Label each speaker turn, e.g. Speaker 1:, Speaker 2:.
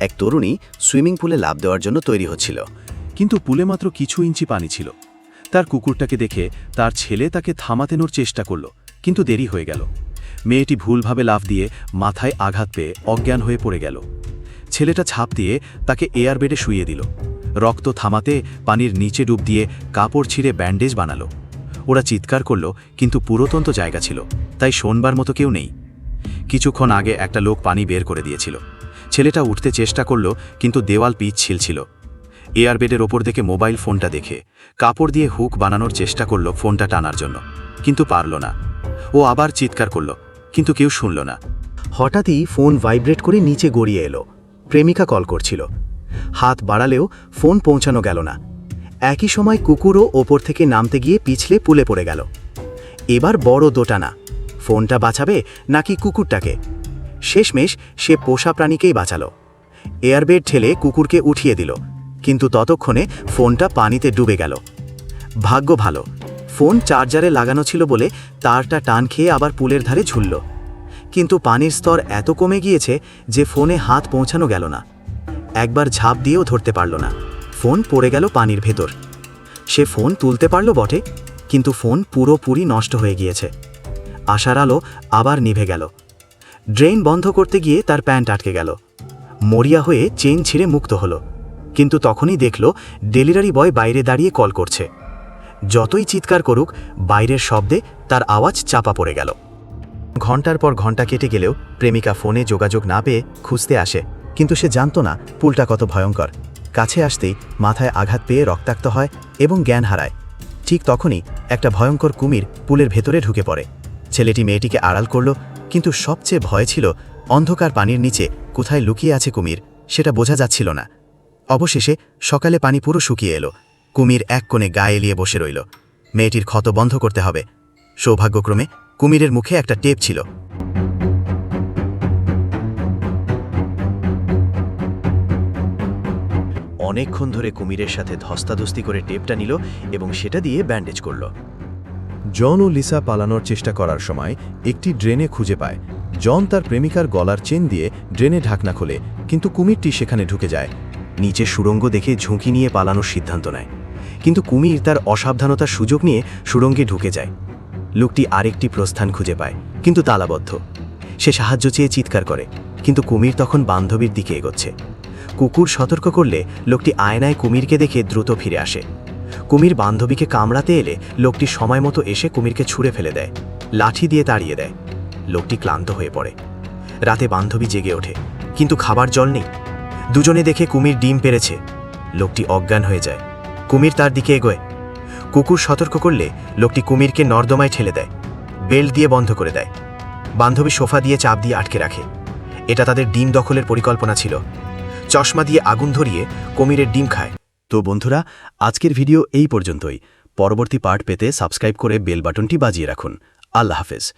Speaker 1: এক তরুণী সুইমিং পুলে লাভ দেওয়ার জন্য তৈরি হচ্ছিল।
Speaker 2: কিন্তু পুলে মাত্র কিছু ইঞ্চি পানি ছিল। তার কুকুরটাকে দেখে তার ছেলে তাকে থামাতেনোর চেষ্টা করল, কিন্তু দেরি হয়ে গেল। মেয়েটি ভুলভাবে লাফ দিয়ে মাথায় আঘাত পেয়ে অজ্ঞান হয়ে পড়ে গেল। ছেলেটা ছাপ দিয়ে তাকে এয়ার বেডে শুইয়ে দিল। রক্ত থামাতে পানির নিচে ডুব দিয়ে কাপড় ছিঁড়ে ব্যান্ডেজ বানালো। ওরা চিৎকার করল, কিন্তু পুরোতন্ত জায়গা ছিল, তাই শোনবার মতো কেউ নেই। কিছুক্ষণ আগে একটা লোক পানি বের করে দিয়েছিল। ছেলেটা উঠতে চেষ্টা করল, কিন্তু দেওয়াল পিচ্ছিল ছিল এয়ারবেডের ওপর থেকে মোবাইল ফোনটা দেখে। কাপড় দিয়ে হুক বানানোর চেষ্টা করল ফোনটা টানার জন্য। কিন্তু পারল না। ও আবার চিৎকার করল, কিন্তু কেউ শুনল না।
Speaker 1: হঠাৎই ফোন ভাইব্রেট করে নিচে গড়িয়ে এলো। প্রেমিকা কল করছিল। হাত বাড়ালেও ফোন পৌঁছানো গেল না। একই সময় কুকুরও ওপর থেকে নামতে গিয়ে পিছলে পুলে পড়ে গেল। এবার বড় দোটানা। ফোনটা বাঁচাবে নাকি কুকুরটাকে? শেষমেশ সে পোষা প্রাণীকেই বাঁচালো। এয়ারবেড ঠেলে কুকুরকে উঠিয়ে দিল, কিন্তু ততক্ষণে ফোনটা পানিতে ডুবে গেল। ভাগ্য ভালো, ফোন চার্জারে লাগানো ছিল বলে তারটা টান খেয়ে আবার পুলের ধারে ঝুলল। কিন্তু পানির স্তর এত কমে গিয়েছে যে ফোনে হাত পৌঁছানো গেল না। একবার ঝাঁপ দিয়েও ধরতে পারল না। ফোন পড়ে গেল পানির ভেতর। সে ফোন তুলতে পারল বটে, কিন্তু ফোন পুরোপুরি নষ্ট হয়ে গিয়েছে। আশার আলো আবার নিভে গেল। ড্রেন বন্ধ করতে গিয়ে তার প্যান্ট আটকে গেল। মরিয়া হয়ে চেন ছিঁড়ে মুক্ত হলো, কিন্তু তখনই দেখল ডেলিভারি বয় বাইরে দাঁড়িয়ে কল করছে। যতই চিৎকার করুক, বাইরের শব্দে তার আওয়াজ চাপা পড়ে গেল। ঘণ্টার পর ঘণ্টা কেটে গেলেও প্রেমিকা ফোনে যোগাযোগ না পেয়ে খুঁজতে আসে, কিন্তু সে জানত না পুলটা কত ভয়ঙ্কর। কাছে আসতেই মাথায় আঘাত পেয়ে রক্তাক্ত হয় এবং জ্ঞান হারায়। ঠিক তখনই একটা ভয়ঙ্কর কুমির পুলের ভেতরে ঢুকে পড়ে। ছেলেটি মেয়েটিকে আড়াল করল কিন্তু সবচেয়ে ভয় ছিল অন্ধকার পানির নিচে কোথায় লুকিয়ে আছে কুমির, সেটা বোঝা যাচ্ছিল না। অবশেষে সকালে পানি পুরো শুকিয়ে এলো। কুমির এক কোণে গায়ে এলিয়ে বসে রইল। মেয়েটির ক্ষত বন্ধ করতে হবে। সৌভাগ্যক্রমে কুমিরের মুখে একটা টেপ ছিল। অনেকক্ষণ ধরে কুমিরের সাথে ধস্তাধস্তি করে টেপটা নিল এবং সেটা দিয়ে ব্যান্ডেজ করল।
Speaker 2: জন ও লিসা পালানোর চেষ্টা করার সময় একটি ড্রেনে খুঁজে পায়। জন তার প্রেমিকার গলার চেন দিয়ে ড্রেনে ঢাকনা খোলে, কিন্তু কুমিরটি সেখানে ঢুকে যায়।
Speaker 1: নিচে সুড়ঙ্গ দেখে ঝুঁকি নিয়ে পালানোর সিদ্ধান্ত নেয়। কিন্তু কুমির তার অসাবধানতার সুযোগ নিয়ে সুড়ঙ্গে ঢুকে যায়। লোকটি আরেকটি প্রস্থান খুঁজে পায়, কিন্তু তালাবদ্ধ। সে সাহায্য চেয়ে চিৎকার করে, কিন্তু কুমির তখন বান্ধবীর দিকে এগোচ্ছে। কুকুর সতর্ক করলে লোকটি আয়নায় কুমিরকে দেখে দ্রুত ফিরে আসে। কুমির বান্ধবীকে কামড়াতে এলে লোকটি সময় মতো এসে কুমিরকে ছুঁড়ে ফেলে দেয়, লাঠি দিয়ে তাড়িয়ে দেয়। লোকটি ক্লান্ত হয়ে পড়ে। রাতে বান্ধবী জেগে ওঠে, কিন্তু খাবার জল নেই। দুজনে দেখে কুমির ডিম পেরেছে। লোকটি অজ্ঞান হয়ে যায়। কুমির তার দিকে এগোয়। কুকুর সতর্ক করলে লোকটি কুমিরকে নর্দমায় ঠেলে দেয় বেল্ট দিয়ে বন্ধ করে দেয়। বান্ধবী সোফা দিয়ে চাপ দিয়ে আটকে রাখে। এটা তাদের ডিম দখলের পরিকল্পনা ছিল। চশমা দিয়ে আগুন ধরিয়ে কুমিরের ডিম খায়। তো বন্ধুরা, আজকের ভিডিও এই পর্যন্তই। পরবর্তী পার্ট পেতে সাবস্ক্রাইব করে বেল বাটনটি বাজিয়ে রাখুন। আল্লাহ হাফেজ।